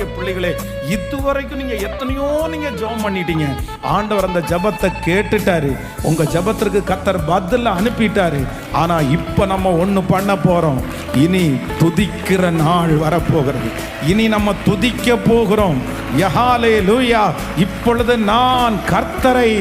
கர்த்தருடைய பிள்ளைகளே இதுவரைக்கும் நீங்க எத்தனையோ நீங்க ஜெபம் பண்ணிட்டீங்க. ஆண்டவர் அந்த ஜெபத்தை கேட்டுட்டாரு. உங்க ஜெபத்திற்கு கர்த்தர் பதில் அனுப்பிட்டாரு. ஆனா இப்ப நம்ம ஒண்ணு பண்ண போறோம். இனி துதிக்கிற நாள் வரப்போகிறது. இனி நம்ம துதிக்க போகிறோம். யஹாலே லூயா இப்பொழுது நான் கர்த்தரை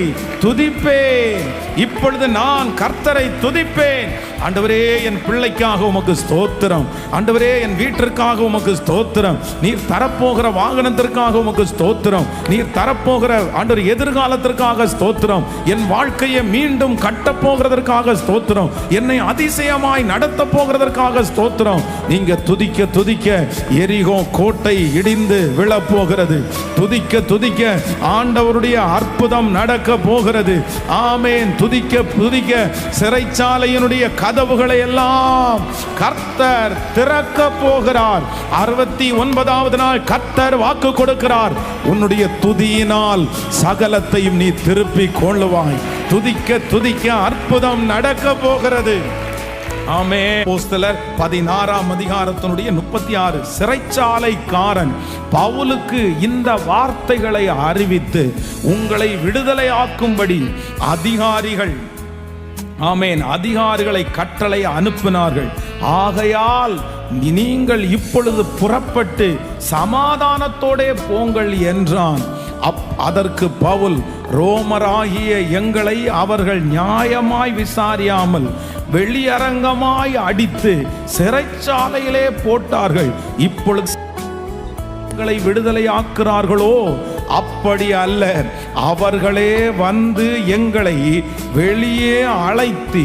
துதிப்பேன். இப்பொழுது நான் கர்த்தரை துதிப்பேன். ஆண்டவரே என் பிள்ளைக்காக உமக்கு ஸ்தோத்திரம். ஆண்டவரே என் வீட்டிற்காக உமக்கு ஸ்தோத்திரம். நீர் தரப்போகிற வாகனத்திற்காக உமக்கு ஸ்தோத்திரம். நீர் தரப்போகிற ஆண்டவர் எதிர்காலத்திற்காக ஸ்தோத்திரம். என் வாழ்க்கையை மீண்டும் கட்டப்போகிறதற்காக ஸ்தோத்திரம். என்னை அதிசயமாய் நடத்த போகிறதற்காக ஸ்தோத்திரம். நீங்க துதிக்க துதிக்க எரிகோ கோட்டை இடிந்து விழப் போகிறது துதிக்க துதிக்க ஆண்டவருடைய அற்புதம் நடக்க போகிறது. ஆமேன். துதிக்க துதிக்க சிறைச்சாலையினுடைய கதவுகளை எல்லாம் கர்த்தர் திறக்க போகிறார். அறுபத்தி ஒன்பதாவது நாள் கர்த்தர் வாக்கு கொடுக்கிறார். உன்னுடைய துதியினால் சகலத்தையும் நீ திருப்பி கொள்ளுவாய். துதிக்க துதிக்க அற்புதம் நடக்க போகிறது. ஆமே போஸ்தலர் பதினாறாம் அதிகாரத்தினுடைய முப்பத்தி ஆறு சிறைச்சாலைக்காரன் பவுலுக்கு இந்த வார்த்தைகளை அறிவித்து உங்களை விடுதலையாக்கும்படி அதிகாரிகள் ஆமேன். அதிகாரிகளை கட்டளை அனுப்பினார்கள். ஆகையால் நீங்கள் இப்பொழுது புறப்பட்டு சமாதானத்தோடே போங்கள் என்றான். அப் அதற்கு பவுல் ரோமராகிய எங்களை அவர்கள் நியாயமாய் விசாரியாமல் வெளியரங்கமாய் அடித்து சிறைச்சாலையிலே போட்டார்கள். இப்பொழுது எங்களை விடுதலை ஆக்குறார்களோ அப்படி அல்ல. அவர்களே வந்து எங்களை வெளியே அழைத்து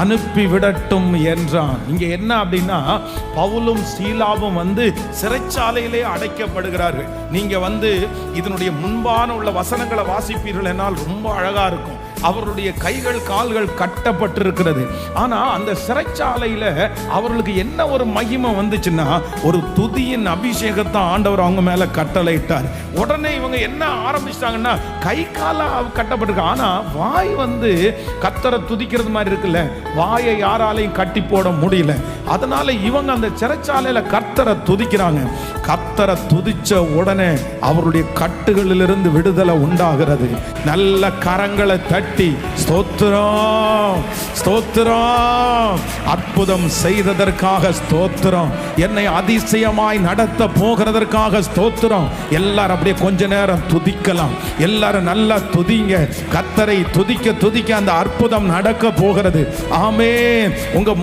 அனுப்பிவிடட்டும் என்றான். இங்கே என்ன அப்படின்னா பவுலும் சீலாவும் வந்து சிறைச்சாலையிலே அடைக்கப்படுகிறார்கள். நீங்கள் வந்து இதனுடைய முன்பான உள்ள வசனங்களை வாசிப்பீர்கள் என்னால் ரொம்ப அழகாக இருக்கும். அவருடைய கைகள் கால்கள் கட்டப்பட்டிருக்கிறது. ஆனா அந்த சிறைச்சாலையில அவர்களுக்கு என்ன ஒரு மகிமை வந்துச்சுன்னா ஒரு துதியின் அபிஷேகத்தை ஆண்டவர் அவங்க மேல கட்டளையிட்டார். உடனே இவங்க என்ன ஆரம்பிச்சிட்டாங்கன்னா கை காலா கட்டப்பட்டிருக்கு. ஆனா வாய் வந்து கத்தரை துதிக்கிறது மாதிரி இருக்குல்ல வாயை யாராலையும் கட்டி போட முடியல. அதனால இவங்க அந்த சிறைச்சாலையில கர்த்தரை துதிக்கிறாங்க. கத்தரை துதிச்ச உடனே அவருடைய கட்டுகளிலிருந்து விடுதலை உண்டாகிறது. நல்ல கரங்களை தட்டி ஸ்தோத்திரம் ஸ்தோத்திரம். அற்புதம் செய்ததற்காக ஸ்தோத்திரம். என்னை அதிசயமாய் நடத்த போகிறதற்காக ஸ்தோத்திரம். எல்லாரும் அப்படியே கொஞ்ச நேரம் துதிக்கலாம். எல்லாரும் நல்லா துதிங்க. கத்தரை துதிக்க துதிக்க அந்த அற்புதம் நடக்க போகிறது. ஆமே உங்க